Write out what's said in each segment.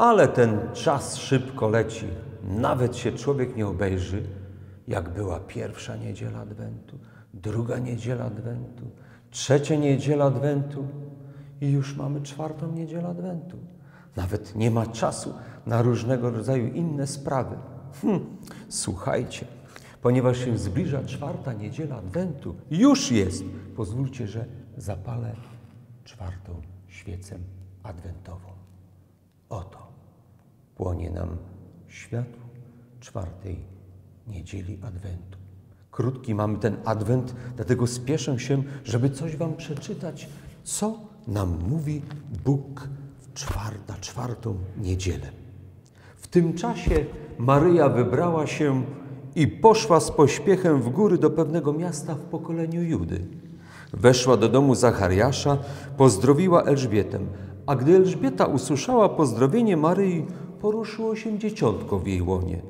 Ale ten czas szybko leci. Nawet się człowiek nie obejrzy, jak była pierwsza niedziela Adwentu, druga niedziela Adwentu, trzecia niedziela Adwentu i już mamy czwartą niedzielę Adwentu. Nawet nie ma czasu na różnego rodzaju inne sprawy. Hm, słuchajcie, ponieważ się zbliża czwarta niedziela Adwentu, już jest. Pozwólcie, że zapalę czwartą świecę adwentową. Płonie nam światło czwartej niedzieli Adwentu. Krótki mamy ten Adwent, dlatego spieszę się, żeby coś Wam przeczytać, co nam mówi Bóg w czwar na czwartą niedzielę. W tym czasie Maryja wybrała się i poszła z pośpiechem w góry do pewnego miasta w pokoleniu Judy. Weszła do domu Zachariasza, pozdrowiła Elżbietę, a gdy Elżbieta usłyszała pozdrowienie Maryi, poruszyło się dzieciątko w jej łonie,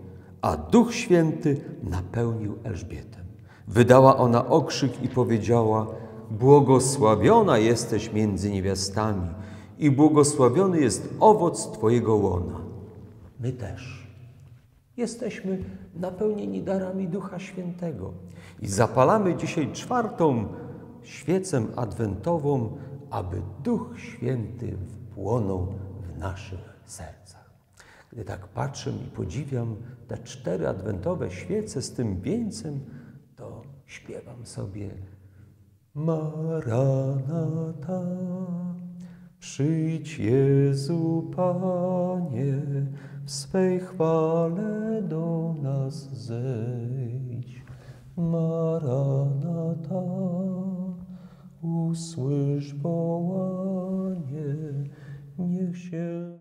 a Duch Święty napełnił Elżbietę. Wydała ona okrzyk i powiedziała: Błogosławiona jesteś między niewiastami i błogosławiony jest owoc Twojego łona. My też jesteśmy napełnieni darami Ducha Świętego i zapalamy dzisiaj czwartą świecę adwentową, aby Duch Święty wpłonął w naszych sercach. Gdy tak patrzę i podziwiam te cztery adwentowe świece z tym wieńcem, to śpiewam sobie Maranata, przyjdź Jezu Panie, w swej chwale do nas zejdź. Maranata, usłysz wołanie, niech się